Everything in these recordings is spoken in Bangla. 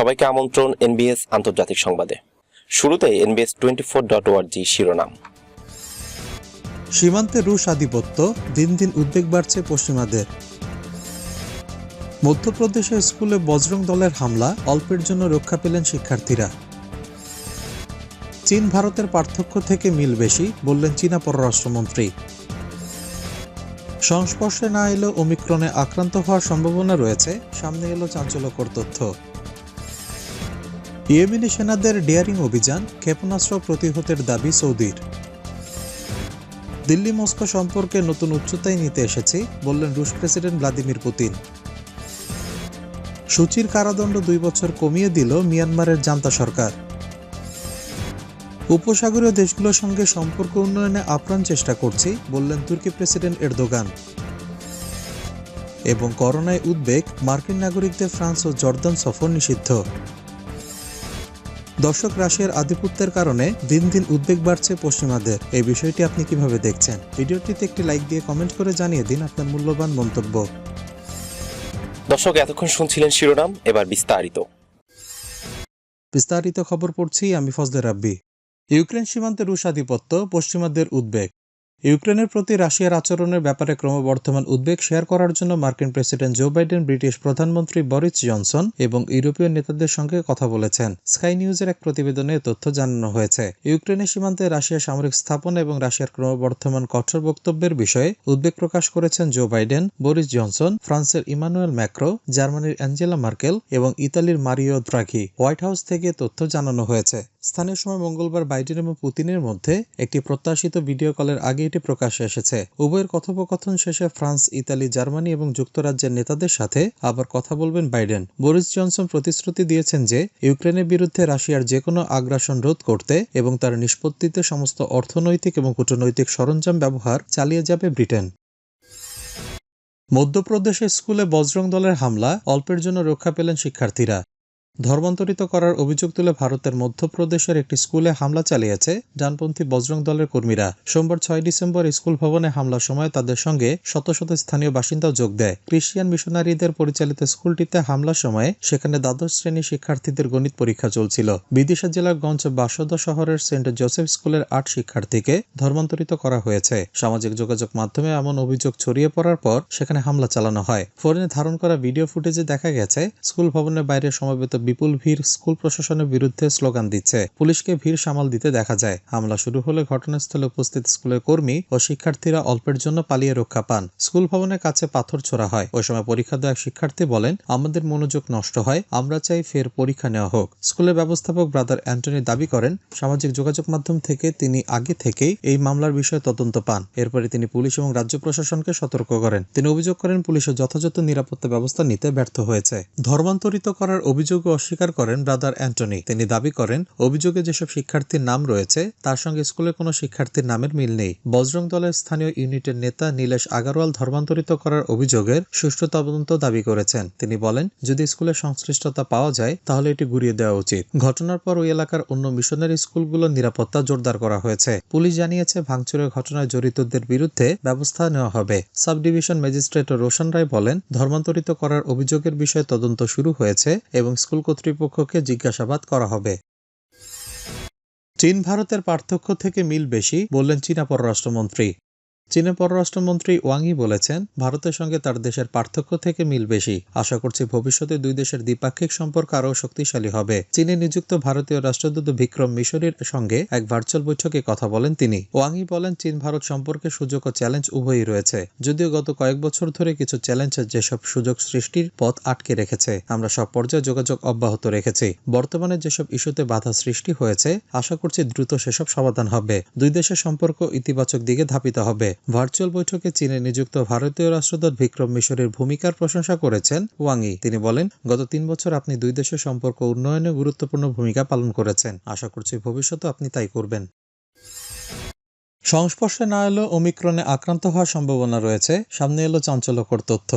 সবাইকে আমন্ত্রণ এনবিএস আন্তর্জাতিক সংবাদে। শুরুতে এনবিএস টোয়েন্টি ফোর ডট ওয়ার্জি শিরোনাম। সীমান্তে রুশ আধিপত্য, দিন দিন উদ্বেগ বাড়ছে পশ্চিমাদের। মধ্যপ্রদেশে স্কুলে বজরং দলের হামলা, অল্পের জন্য রক্ষা পেলেন শিক্ষার্থীরা। চীন ভারতের পার্থক্য থেকে মিল বেশি, বললেন চীনা পররাষ্ট্রমন্ত্রী। সংস্পর্শে না এলেও ওমিক্রনে আক্রান্ত হওয়ার সম্ভাবনা রয়েছে, সামনে এলো চাঞ্চল্যকর তথ্য। ইয়েমেনি সেনাদের ডেয়ারিং অভিযান ক্ষেপণাস্ত্র প্রতিহতের দাবি সৌদির। দিল্লি মস্কো সম্পর্কে নতুন উচ্চতায় নিতে এসেছি, বললেন রুশ প্রেসিডেন্ট ভ্লাদিমির পুতিন। সূচির কারাদণ্ড দুই বছর কমিয়ে দিল মিয়ানমারের জান্তা সরকার। উপসাগরীয় দেশগুলোর সঙ্গে সম্পর্ক উন্নয়নে আপ্রাণ চেষ্টা করছি, বললেন তুর্কি প্রেসিডেন্ট এরদোগান। এবং করোনায় উদ্বেগ, মার্কিন নাগরিকদের ফ্রান্স ও জর্দান সফর নিষিদ্ধ। দর্শক রাশিয়ার আধিপত্যের কারণে দিন দিন উদ্বেগ বাড়ছে পশ্চিমাদের। এই বিষয়টি আপনি কীভাবে দেখছেন? ভিডিওটিতে একটি লাইক দিয়ে কমেন্ট করে জানিয়ে দিন আপনার মূল্যবান মন্তব্য। দর্শক এতক্ষণ শুনছিলেন শিরোনাম এবার বিস্তারিত। বিস্তারিত খবর পড়ছি আমি ফজলে রাব্বি। ইউক্রেন সীমান্তে রুশ আধিপত্য পশ্চিমাদের উদ্বেগ। ইউক্রেনের প্রতি রাশিয়ার আচরণের ব্যাপারে ক্রমবর্ধমান উদ্বেগ শেয়ার করার জন্য মার্কিন প্রেসিডেন্ট জো বাইডেন, ব্রিটিশ প্রধানমন্ত্রী বরিস জনসন এবং ইউরোপীয় নেতাদের সঙ্গে কথা বলেছেন। স্কাই নিউজের এক প্রতিবেদনে তথ্য জানানো হয়েছে। ইউক্রেনের সীমান্তে রাশিয়ার সামরিক স্থাপন এবং রাশিয়ার ক্রমবর্ধমান কঠোর বক্তব্যের বিষয়ে উদ্বেগ প্রকাশ করেছেন জো বাইডেন, বরিস জনসন, ফ্রান্সের ইমানুয়েল ম্যাক্রো, জার্মানির অ্যাঞ্জেলা মার্কেল এবং ইতালির মারিও দ্রাঘি হোয়াইট হাউস থেকে তথ্য জানানো হয়েছে। স্থানীয় সময় মঙ্গলবার বাইডেন এবং পুতিনের মধ্যে একটি প্রত্যাশিত ভিডিও কলের আগে এটি প্রকাশ্যে এসেছে। উভয়ের কথোপকথন শেষে ফ্রান্স, ইতালি, জার্মানি এবং যুক্তরাজ্যের নেতাদের সাথে আবার কথা বলবেন বাইডেন। বরিস জনসন প্রতিশ্রুতি দিয়েছেন যে, ইউক্রেনের বিরুদ্ধে রাশিয়ার যে কোনো আগ্রাসন রোধ করতে এবং তার নিষ্পত্তিতে সমস্ত অর্থনৈতিক এবং কূটনৈতিক সরঞ্জাম ব্যবহার চালিয়ে যাবে ব্রিটেন। মধ্যপ্রদেশের স্কুলে বজরং দলের হামলা, অল্পের জন্য রক্ষা পেলেন শিক্ষার্থীরা। ধর্মান্তরিত করার অভিযোগ তুলে ভারতের মধ্যপ্রদেশের একটি স্কুলে হামলা চালিয়েছে ডানপন্থী বজরং দলের কর্মীরা। সোমবার ছয় ডিসেম্বর স্কুল ভবনে হামলার সময় তাদের সঙ্গে শত শত স্থানীয় বাসিন্দাও যোগ দেয়। ক্রিশ্চিয়ান মিশনারিদের পরিচালিত স্কুলটিতে হামলার সময় সেখানে দ্বাদশ শ্রেণি শিক্ষার্থীদের গণিত পরীক্ষা চলছিল। বিদিশা জেলার গঞ্জ বাসদ শহরের সেন্ট জোসেফ স্কুলের আট শিক্ষার্থীকে ধর্মান্তরিত করা হয়েছে। সামাজিক যোগাযোগ মাধ্যমে এমন অভিযোগ ছড়িয়ে পড়ার পর সেখানে হামলা চালানো হয়। ফোনে ধারণ করা ভিডিও ফুটেজে দেখা গেছে, স্কুল ভবনের বাইরে সমবেত বিপুল ভিড় স্কুল প্রশাসনের বিরুদ্ধে স্লোগান দিচ্ছে। পুলিশকে ভিড় সামাল দিতে দেখা যায়। হামলা শুরু হলে ঘটনাস্থলে উপস্থিত স্কুলের কর্মী ও শিক্ষার্থীরা অল্পের জন্য পালিয়ে রক্ষা পান। স্কুল ভবনের কাছে পাথর ছোড়া হয়। ওই সময় পরীক্ষা দেওয়া শিক্ষার্থী বলেন, আমাদের মনোযোগ নষ্ট হয়। আমরা চাই ফের পরীক্ষা নেওয়া হোক। স্কুলের ব্যবস্থাপক ব্রাদার অ্যান্টনি দাবি করেন, সামাজিক যোগাযোগ মাধ্যম থেকে তিনি আগে থেকেই এই মামলার বিষয়ে তদন্ত পান। এরপরে তিনি পুলিশ এবং রাজ্য প্রশাসনকে সতর্ক করেন। তিনি অভিযোগ করেন, পুলিশের যথাযথ নিরাপত্তা ব্যবস্থা নিতে ব্যর্থ হয়েছে। ধর্মান্তরিত করার অভিযোগ অস্বীকার করেন ব্রাদার অ্যান্টনি। তিনি দাবি করেন, অভিযোগে যেসব শিক্ষার্থীর নাম রয়েছে, তার সঙ্গে স্কুলের কোনো শিক্ষার্থীর নামের মিল নেই। বজরং দলের স্থানীয় ইউনিটের নেতা নীলেশ আগারওয়াল ধর্মান্তরিত করার অভিযোগের সুষ্ঠু তদন্ত দাবি করেছেন। তিনি বলেন, যদি স্কুলের সংশ্লিষ্টতা পাওয়া যায়, তাহলে এটি ঘুরিয়ে দেওয়া উচিত। ঘটনার পর ওই এলাকার অন্য মিশনারি স্কুলগুলোর নিরাপত্তা জোরদার করা হয়েছে। পুলিশ জানিয়েছে, ভাঙচুরের ঘটনায় জড়িতদের বিরুদ্ধে ব্যবস্থা নেওয়া হবে। Sub division magistrate Roshan Roy বলেন, ধর্মান্তরিত করার অভিযোগের বিষয়ে তদন্ত শুরু হয়েছে এবং স্কুল কর্তৃপক্ষকে জিজ্ঞাসাবাদ করা হবে। চীন ভারতের পার্থক্য থেকে মিল বেশি বললেন চীনা পররাষ্ট্রমন্ত্রী। চীনের পররাষ্ট্রমন্ত্রী ওয়াংই বলেছেন, ভারতের সঙ্গে তার দেশের পার্থক্য থেকে মিল বেশি। আশা করছি ভবিষ্যতে দুই দেশের দ্বিপাক্ষিক সম্পর্ক আরও শক্তিশালী হবে। চীনে নিযুক্ত ভারতীয় রাষ্ট্রদূত বিক্রম মিশরের সঙ্গে এক ভার্চুয়াল বৈঠকে কথা বলেন তিনি। ওয়াংই বলেন চীন ভারত সম্পর্কে সুযোগ ও চ্যালেঞ্জ উভয়ই রয়েছে। যদিও গত কয়েক বছর ধরে কিছু চ্যালেঞ্জ যেসব সুযোগ সৃষ্টির পথ আটকে রেখেছে, আমরা সব পর্যায়ে যোগাযোগ অব্যাহত রেখেছি। বর্তমানে যেসব ইস্যুতে বাধা সৃষ্টি হয়েছে, আশা করছি দ্রুত সেসব সমাধান হবে। দুই দেশের সম্পর্ক ইতিবাচক দিকে ধাপিত হবে। ভার্চুয়াল বৈঠকে চীনে নিযুক্ত ভারতীয় রাষ্ট্রদূত বিক্রম মিশরের ভূমিকার প্রশংসা করেছেন ওয়াংই। তিনি বলেন, গত তিন বছর আপনি দুই দেশের সম্পর্ক উন্নয়নে গুরুত্বপূর্ণ ভূমিকা পালন করেছেন। আশা করছি ভবিষ্যতে আপনি তাই করবেন। সংস্পর্শে না এলেও ওমিক্রনে আক্রান্ত হওয়ার সম্ভাবনা রয়েছে। সামনে এলো চাঞ্চল্যকর তথ্য।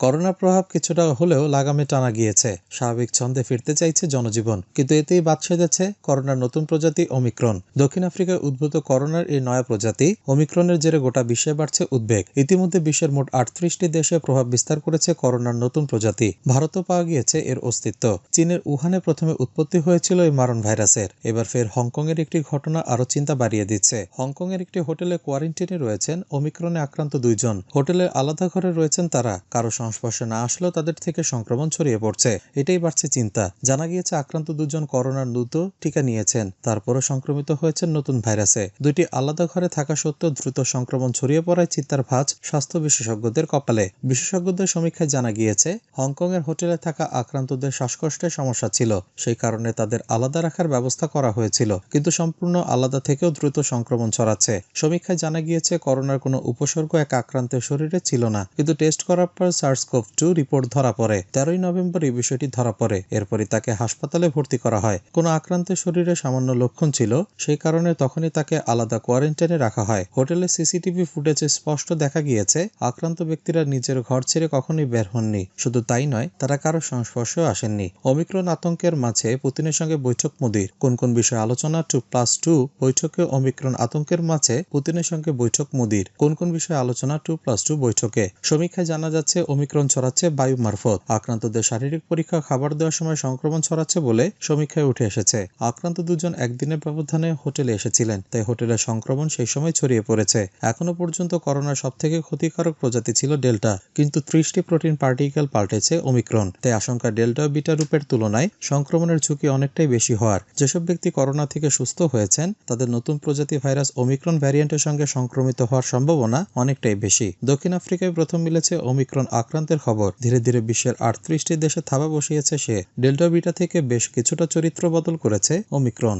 করোনার প্রভাব কিছুটা হলেও লাগামে টানা গিয়েছে। স্বাভাবিক ছন্দে ফিরতে চাইছে জনজীবন। কিন্তু এতেই বাদ সেজেছে করোনার নতুন প্রজাতি অমিক্রন দক্ষিণ আফ্রিকায় উদ্ভূত করোনার এই নয়া প্রজাতি অমিক্রনের জেরে গোটা বিশ্বে বাড়ছে উদ্বেগ। ইতিমধ্যে বিশ্বের মোট আটত্রিশটি দেশে প্রভাব বিস্তার করেছে করোনার নতুন প্রজাতি। ভারতও পাওয়া গিয়েছে এর অস্তিত্ব। চীনের উহানে প্রথমে উৎপত্তি হয়েছিল এই মারণ ভাইরাসের। এবার ফের হংকং এর একটি ঘটনা আরও চিন্তা বাড়িয়ে দিচ্ছে। হংকং এর একটি হোটেলে কোয়ারেন্টিনে রয়েছেন অমিক্রনে আক্রান্ত দুইজন। হোটেলের আলাদা ঘরে রয়েছেন তারা। কারও সংস্পর্শে না আসলেও তাদের থেকে সংক্রমণ ছড়িয়ে পড়ছে। এটাই বাড়ছে চিন্তা। জানা গিয়েছে, আক্রান্ত দুজন করোনার দ্রুত টিকা নিয়েছেন। তারপরও সংক্রমিত হয়েছেন নতুন ভাইরাসে। দুইটি আলাদা ঘরে থাকা সত্ত্বেও দ্রুত সংক্রমণ ছড়িয়ে পড়ায় চিন্তার ভাঁজ স্বাস্থ্য বিশেষজ্ঞদের কপালে। বিশেষজ্ঞদের সমীক্ষায় জানা গিয়েছে হংকং এর হোটেলে থাকা আক্রান্তদের শ্বাসকষ্টের সমস্যা ছিল। সেই কারণে তাদের আলাদা রাখার ব্যবস্থা করা হয়েছিল। কিন্তু সম্পূর্ণ আলাদা থেকেও দ্রুত সংক্রমণ ছড়াচ্ছে। সমীক্ষায় জানা গিয়েছে, করোনার কোনো উপসর্গ এক আক্রান্তের শরীরে ছিল না। কিন্তু টেস্ট করার পর সার্স কোভ টু রিপোর্ট ধরা পড়ে। তেরোই নভেম্বর এই বিষয়টি ধরা পড়ে। এরপরই তাকে হাসপাতালে ভর্তি করা হয়। কোনো আক্রান্তের শরীরে সামান্য লক্ষণ ছিল, সেই কারণে তখনই তাকে আলাদা কোয়ারেন্টাইনে রাখা হয়। হোটেলে সিসিটিভি ফুটেজে স্পষ্ট দেখা গিয়েছে, আক্রান্ত ব্যক্তিরা নিজের ঘর ছেড়ে কখনোই বের হননি। শুধু তাই নয়, তারা কারও সংস্পর্শেও আসেননি। অমিক্রণ আতঙ্কের মাঝে পুতিনের সঙ্গে বৈঠক মোদির। কোন কোন বিষয়ে আলোচনা টু প্লাস টু বৈঠকে অমিক্রণ আতঙ্কের মাঝে পুতিনের সঙ্গে বৈঠক মোদির। কোন কোন বিষয়ে আলোচনা টু প্লাস টু বৈঠকে? সমীক্ষায় জানা যাচ্ছে অমিক্রণ ছড়াচ্ছে বায়ু মারফত। আক্রান্তদের শারীরিক পরীক্ষা, খাবার দেওয়ার সময় সংক্রমণ ছড়াচ্ছে বলে সমীক্ষায় উঠে এসেছে। আক্রান্ত দুজন একদিনের ব্যবধানে হোটেলে এসেছিলেন, তাই হোটেলে সংক্রমণ সেই সময় ছড়িয়ে পড়েছে। এখনও পর্যন্ত করোনার সবথেকে ক্ষতিকারক প্রজাতি ছিল ডেল্টা, কিন্তু ত্রিশটি প্রোটিন পার্টিকেল পাল্টেছে ওমিক্রন, তাই আশঙ্কা ডেল্টা বিটা রূপের তুলনায় সংক্রমণের ঝুঁকি অনেকটাই বেশি হওয়ার। যেসব ব্যক্তি করোনা থেকে সুস্থ হয়েছেন, তাদের নতুন প্রজাতি ভাইরাস ওমিক্রন ভ্যারিয়েন্টের সঙ্গে সংক্রমিত হওয়ার সম্ভাবনা অনেকটাই বেশি। দক্ষিণ আফ্রিকায় প্রথম মিলেছে ওমিক্রন আক্রান্তের খবর। ধীরে ধীরে বিশ্বের আটত্রিশটি দেশে থাবা বসিয়েছে সে। ডেল্টা বিটা থেকে বেশ কিছুটা চরিত্র বদল করেছে ওমিক্রন।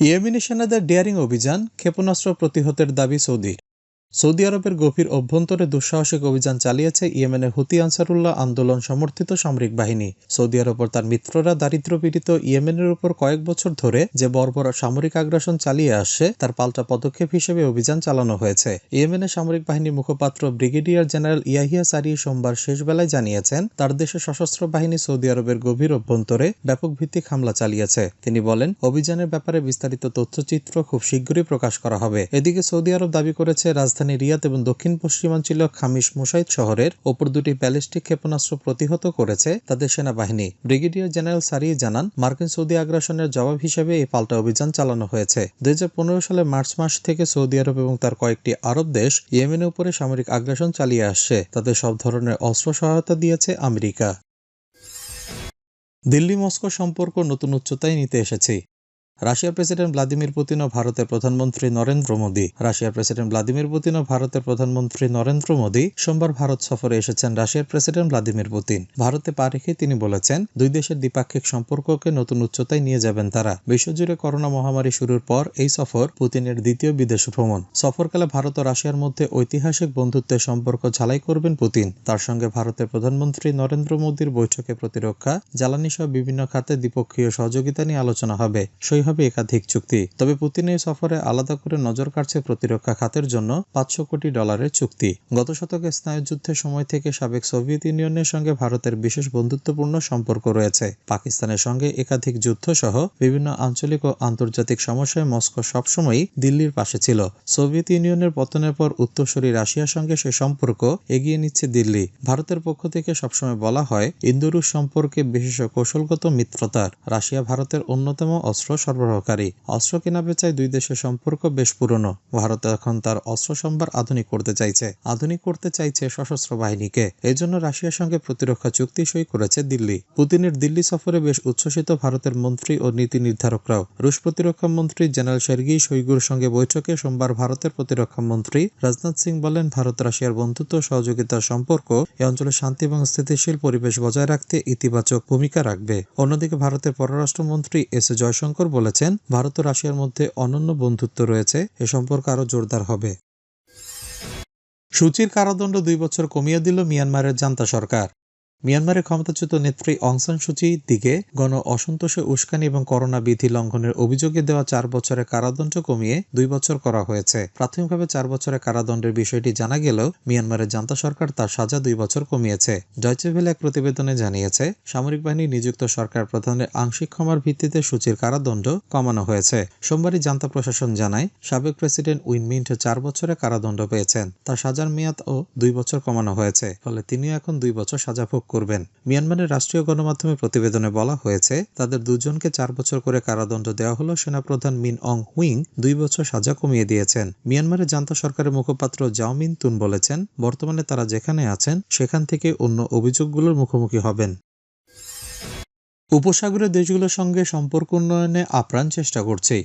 ইয়েমেনি সেনাদের ডেয়ারিং অভিযান ক্ষেপণাস্ত্র প্রতিহতের দাবি সৌদি। সৌদি আরবের গভীর অভ্যন্তরে দুঃসাহসিক অভিযান চালিয়েছে ইয়েমেনের হুতি আনসারুল্লাহ আন্দোলন সমর্থিত সামরিক বাহিনী। সৌদি আরব ও তার মিত্ররা দারিদ্র পীড়িত ইয়েমেনের উপর কয়েক বছর ধরে যে বর্বর সামরিক আগ্রাসন চালিয়ে আসছে তার পাল্টা পদক্ষেপ হিসেবে অভিযান চালানো হয়েছে। ইয়েমেনের সামরিক বাহিনীর মুখপাত্র ব্রিগেডিয়ার জেনারেল ইয়াহিয়া সারি সোমবার শেষ বেলায় জানিয়েছেন, তার দেশের সশস্ত্র বাহিনী সৌদি আরবের গভীর অভ্যন্তরে ব্যাপক ভিত্তিক হামলা চালিয়েছে। তিনি বলেন, অভিযানের ব্যাপারে বিস্তারিত তথ্যচিত্র খুব শীঘ্রই প্রকাশ করা হবে। এদিকে সৌদি আরব দাবি করেছে, রাজধানী রিয়াদ এবং দক্ষিণ পশ্চিমাঞ্চল খামিস মুসাইদ শহরের ওপর দুটি ব্যালিস্টিক ক্ষেপণাস্ত্র প্রতিহত করেছে তাদের সেনাবাহিনী। ব্রিগেডিয়ার জেনারেল সারি জানান, মার্কিন সৌদি আগ্রাসনের জবাব হিসেবে এই পাল্টা অভিযান চালানো হয়েছে। দুই সালে মার্চ মাস থেকে সৌদি আরব এবং তার কয়েকটি আরব দেশ ইয়েমেনের উপরে সামরিক আগ্রাসন চালিয়ে আসছে। তাদের সব ধরনের অস্ত্র সহায়তা দিয়েছে আমেরিকা। দিল্লি মস্কো সম্পর্ক নতুন উচ্চতায় নিতে এসেছি। রাশিয়ার প্রেসিডেন্ট ভ্লাদিমির পুতিন ও ভারতের প্রধানমন্ত্রী নরেন্দ্র মোদী। রাশিয়ার প্রেসিডেন্ট ভ্লাদিমির পুতিন ও ভারতের প্রধানমন্ত্রী নরেন্দ্র মোদী সোমবার ভারত সফরে এসেছেন রাশিয়ার প্রেসিডেন্ট ভ্লাদিমির পুতিন। ভারতে পা রেখে তিনি বলেছেন, দুই দেশের দ্বিপাক্ষিক সম্পর্ককে নতুন উচ্চতায় নিয়ে যাবেন তারা। বিশ্বজুড়ে করোনা মহামারী শুরুর পর এই সফর পুতিনের দ্বিতীয় বিদেশ ভ্রমণ। সফরকালে ভারত ও রাশিয়ার মধ্যে ঐতিহাসিক বন্ধুত্বের সম্পর্ক ঝালাই করবেন পুতিন। তার সঙ্গে ভারতের প্রধানমন্ত্রী নরেন্দ্র মোদীর বৈঠকে প্রতিরক্ষা জ্বালানি সহ বিভিন্ন খাতে দ্বিপক্ষীয় সহযোগিতা নিয়ে আলোচনা হবে। সই হবে একাধিক চুক্তি, তবে পুতিনের সফরে আলাদা করে নজর কাটছে প্রতিরক্ষা খাতের জন্য পাঁচশো কোটি ডলারের চুক্তি। গত শতকে স্নায়ুযুদ্ধের সময় থেকে সাবেক সোভিয়েত ইউনিয়নের সঙ্গে ভারতের বিশেষ বন্ধুত্বপূর্ণ সম্পর্ক রয়েছে। পাকিস্তানের সঙ্গে একাধিক যুদ্ধ সহ বিভিন্ন আঞ্চলিক ও আন্তর্জাতিক সমস্যায় মস্কো সবসময়ই দিল্লির পাশে ছিল। সোভিয়েত ইউনিয়নের পতনের পর উত্তরসূরি রাশিয়ার সঙ্গে সে সম্পর্ক এগিয়ে নিচ্ছে দিল্লি। ভারতের পক্ষ থেকে সবসময় বলা হয় ইন্দোরুস সম্পর্কে বিশেষ কৌশলগত মিত্রতার। রাশিয়া ভারতের অন্যতম অস্ত্র সরবরাহকারী। অস্ত্র কেনা বেচায় দুই দেশের সম্পর্ক বেশ পুরনো। ভারত এখন তার অস্ত্র সম্ভার আধুনিক করতে চাইছে। আধুনিক করতে চাইছে সশস্ত্র বাহিনীকে। এজন্য রাশিয়ার সঙ্গে প্রতিরক্ষা চুক্তি সই করেছে দিল্লি। পুতিনের দিল্লি সফরে বেশ উচ্ছ্বসিত ভারতের মন্ত্রী ও নীতি নির্ধারকরাও। রুশ প্রতিরক্ষা মন্ত্রী জেনারেল সের্গি শৈগুর সঙ্গে বৈঠকে সোমবার ভারতের প্রতিরক্ষা মন্ত্রী রাজনাথ সিং বলেন, ভারত রাশিয়ার বন্ধুত্ব, সহযোগিতার সম্পর্ক এ অঞ্চলে শান্তি এবং স্থিতিশীল পরিবেশ বজায় রাখতে ইতিবাচক ভূমিকা রাখবে। অন্যদিকে ভারতের পররাষ্ট্রমন্ত্রী এস জয়শঙ্কর বলেছেন, ভারত ও রাশিয়ার মধ্যে অনন্য বন্ধুত্ব রয়েছে, এ সম্পর্ক আরও জোরদার হবে। সূচির কারাদণ্ড দুই বছর কমিয়ে দিল মিয়ানমারের জান্তা সরকার। মিয়ানমারের ক্ষমতাচ্যুত নেত্রী অংসান সুচি দিকে গণ অসন্তোষে উস্কানি এবং করোনা বিধি লঙ্ঘনের অভিযোগে দেওয়া চার বছরের কারাদণ্ড কমিয়ে দুই বছর করা হয়েছে। প্রাথমিকভাবে চার বছরের কারাদণ্ডের বিষয়টি জানা গেলেও মিয়ানমারের জান্তা সরকার তার সাজা দুই বছর কমিয়েছে। ডয়চে ভেলে এক প্রতিবেদনে জানিয়েছে, সামরিক বাহিনী নিযুক্ত সরকার প্রধানের আংশিক ক্ষমার ভিত্তিতে সূচির কারাদণ্ড কমানো হয়েছে। সোমবারই জান্তা প্রশাসন জানায়, সাবেক প্রেসিডেন্ট উইন মিন্ট চার বছরের কারাদণ্ড পেয়েছেন। তার সাজার মেয়াদ ও দুই বছর কমানো হয়েছে, ফলে তিনিও এখন দুই বছর সাজা ভোগ করবেন। মিয়ানমারের রাষ্ট্রীয় গণমাধ্যমে প্রতিবেদনে বলা হয়েছে, তাদের দুজনকে চার বছর করে কারাদণ্ড দেওয়া হলো সেনাপ্রধান মিন অং হুইং দুই বছর সাজা কমিয়ে দিয়েছেন। মিয়ানমারের জান্তা সরকারের মুখপাত্র জাওমিন তুন বলেছেন, বর্তমানে তারা যেখানে আছেন, সেখান থেকে অন্য অভিযোগগুলোর মুখোমুখি হবেন। উপসাগরের দেশগুলোর সঙ্গে সম্পর্ক উন্নয়নে আপ্রাণ চেষ্টা করছি।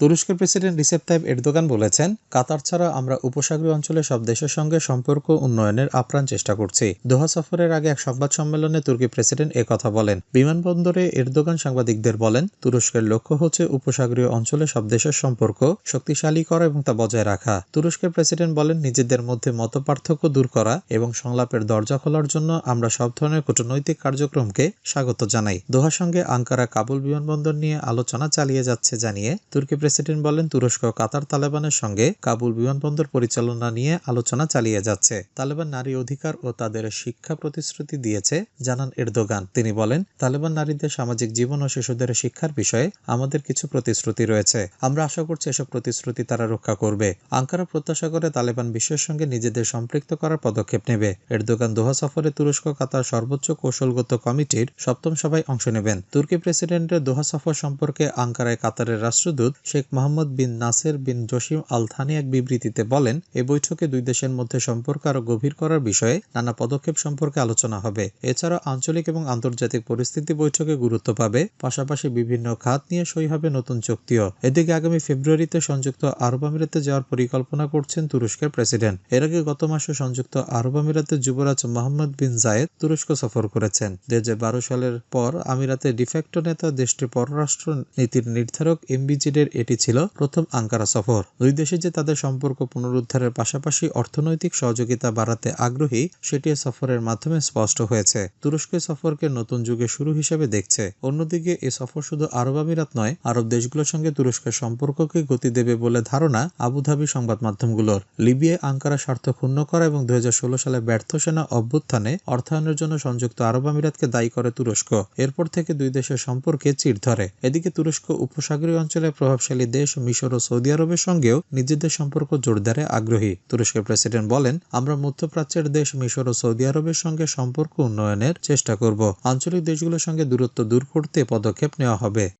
তুরস্কের প্রেসিডেন্ট রিসেপ তাইব এরদোগান বলেছেন, কাতার ছাড়া আমরা উপসাগরীয় অঞ্চলের সব দেশের সঙ্গে সম্পর্ক উন্নয়নের আপ্রাণ চেষ্টা করছি। দোহা সফরের আগে এক সংবাদ সম্মেলনে তুর্কি প্রেসিডেন্ট কথা বলেন। বিমানবন্দরে এরদোগান সাংবাদিকদের বলেন, তুরস্কের লক্ষ্য হচ্ছে উপসাগরীয় অঞ্চলে সব দেশের সম্পর্ক শক্তিশালী করা এবং তা বজায় রাখা। তুরস্কের প্রেসিডেন্ট বলেন, নিজেদের মধ্যে মতপার্থক্য দূর করা এবং সংলাপের দরজা খোলার জন্য আমরা সব ধরনের কূটনৈতিক কার্যক্রমকে স্বাগত জানাই। দোহার সঙ্গে আঙ্কারা কাবুল বিমানবন্দর নিয়ে আলোচনা চালিয়ে যাচ্ছে জানিয়ে তুর্কি প্রেসিডেন্ট বলেন তুরস্ক কাতার তালেবানের সঙ্গে কাবুল বিমানবন্দর পরিচালনা নিয়ে আলোচনা চালিয়ে যাচ্ছে। তালেবান নারী অধিকার ও তাদের শিক্ষা প্রতিশ্রুতি দিয়েছে, জানান এরদোগান। তিনি বলেন, তালেবান নারীদের সামাজিক জীবন ও শিশুদের শিক্ষার বিষয়ে আমাদের কিছু প্রতিশ্রুতি রয়েছে। আমরা আশা করছি এসব প্রতিশ্রুতি তারা রক্ষা করবে। আঙ্কারা প্রত্যাশা করে তালেবান বিশ্বের সঙ্গে নিজেদের সম্পৃক্ত করার পদক্ষেপ নেবে। এরদোগান দোহা সফরে তুরস্ক কাতার সর্বোচ্চ কৌশলগত কমিটির সপ্তম সভায় অংশ নেবেন। তুর্কি প্রেসিডেন্টের দোহা সফর সম্পর্কে আঙ্কারায় কাতারের রাষ্ট্রদূত Sheikh Mohammed bin Nasser bin Jassim Al Thani এক বিবৃতিতে বলেন, এ বৈঠকে দুই দেশের মধ্যে সম্পর্ক আরও গভীর করার বিষয়ে নানা পদক্ষেপ সম্পর্কে আলোচনা হবে। এছাড়া আঞ্চলিক এবং আন্তর্জাতিক পরিস্থিতি বৈঠকে গুরুত্ব পাবে, পাশাপাশি বিভিন্ন খাত নিয়ে সই হবে নতুন চুক্তিও। এদিকে আগামী ফেব্রুয়ারিতে সংযুক্ত আরব আমিরাতে যাওয়ার পরিকল্পনা করছেন তুরস্কের প্রেসিডেন্ট। এর আগে গত মাসে সংযুক্ত আরব আমিরাতে যুবরাজ মোহাম্মদ বিন জায়েদ তুরস্ক সফর করেছেন। দুই সালের পর আমিরাতে ডিফ্যাক্টো নেতা দেশটির পররাষ্ট্র নীতির নির্ধারক এমবিজিডের এটি ছিল প্রথম আঙ্কারা সফর। দুই দেশে যে তাদের সম্পর্ক পুনরুদ্ধারের পাশাপাশি অর্থনৈতিক সহযোগিতা বাড়াতে আগ্রহী, সেটি সফরের মাধ্যমে স্পষ্ট হয়েছে। তুরস্ক সফরকে নতুন যুগে শুরু হিসেবে দেখছে। অন্যদিকে, এ সফর শুধু আরব আমিরাত নয়, আরব দেশগুলোর সঙ্গে তুরস্কের সম্পর্ককে গতি দেবে বলে ধারণা আবুধাবি সংবাদ মাধ্যমগুলোর। লিবিয়ায় আঙ্কারা স্বার্থ ক্ষুণ্ণ করা এবং দুই হাজার ষোলো সালে ব্যর্থ সেনা অভ্যুত্থানে অর্থায়নের জন্য সংযুক্ত আরব আমিরাতকে দায়ী করে তুরস্ক। এরপর থেকে দুই দেশের সম্পর্কে চির ধরে। এদিকে তুরস্ক উপসাগরীয় অঞ্চলের প্রভাবশালী দেশ মিশর ও সৌদি আরবের সঙ্গেও নিজেদের সম্পর্ক জোরদারে আগ্রহী। তুরস্কের প্রেসিডেন্ট বলেন, আমরা মধ্যপ্রাচ্যের দেশ মিশর ও সৌদি আরবের সঙ্গে সম্পর্ক উন্নয়নের চেষ্টা করব। আঞ্চলিক দেশগুলোর সঙ্গে দূরত্ব দূর করতে পদক্ষেপ নেওয়া হবে।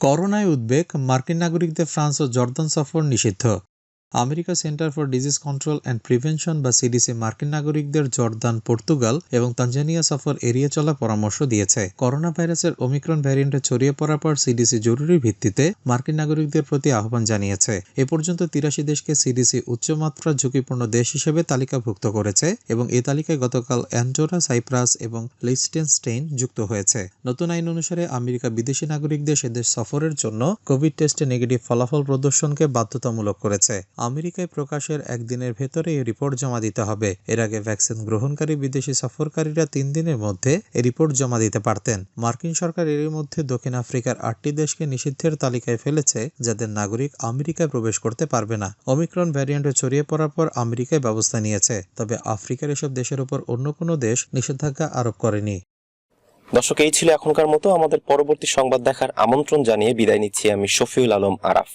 করোনায় উদ্বেগ, মার্কিন নাগরিকদের ফ্রান্স ও জর্দান সফর নিষিদ্ধ। America Center for Disease Control and Prevention বা সিডিসি মার্কিন নাগরিকদের জর্দান, পর্তুগাল এবং তানজানিয়া সফর এড়িয়ে চলা পরামর্শ দিয়েছে। করোনা ভাইরাসের ওমিক্রন ভ্যারিয়েন্টে ছড়িয়ে পড়ার পর সিডিসি জরুরি ভিত্তিতে মার্কিন নাগরিকদের প্রতি আহ্বান জানিয়েছে। এ পর্যন্ত তিরাশি দেশকে সিডিসি উচ্চমাত্রা ঝুঁকিপূর্ণ দেশ হিসেবে তালিকাভুক্ত করেছে এবং এই তালিকায় গতকাল অ্যান্ডোরা সাইপ্রাস এবং লিস্টেনস্টেইন যুক্ত হয়েছে। নতুন আইন অনুসারে আমেরিকা বিদেশি নাগরিকদের সেদেশ সফরের জন্য কোভিড টেস্টে নেগেটিভ ফলাফল প্রদর্শনকে বাধ্যতামূলক করেছে। আমেরিকায় প্রকাশের একদিনের ভেতরে এই রিপোর্ট জমা দিতে হবে। এর আগে ভ্যাকসিন গ্রহণকারী বিদেশি সফরকারীরা তিন দিনের মধ্যে রিপোর্ট জমা দিতে পারতেন। মার্কিন সরকার এরই মধ্যে দক্ষিণ আফ্রিকার আটটি দেশকে নিষিদ্ধের তালিকায় ফেলেছে, যাদের নাগরিক আমেরিকায় প্রবেশ করতে পারবে না। অমিক্রন ভ্যারিয়েন্টে ছড়িয়ে পড়ার পর আমেরিকায় ব্যবস্থা নিয়েছে, তবে আফ্রিকার এসব দেশের উপর অন্য কোনো দেশ নিষেধাজ্ঞা আরোপ করেনি। দর্শক, এই ছিল এখনকার মতো। আমাদের পরবর্তী সংবাদ দেখার আমন্ত্রণ জানিয়ে বিদায় নিচ্ছি আমি শফিউল আলম আরাফ।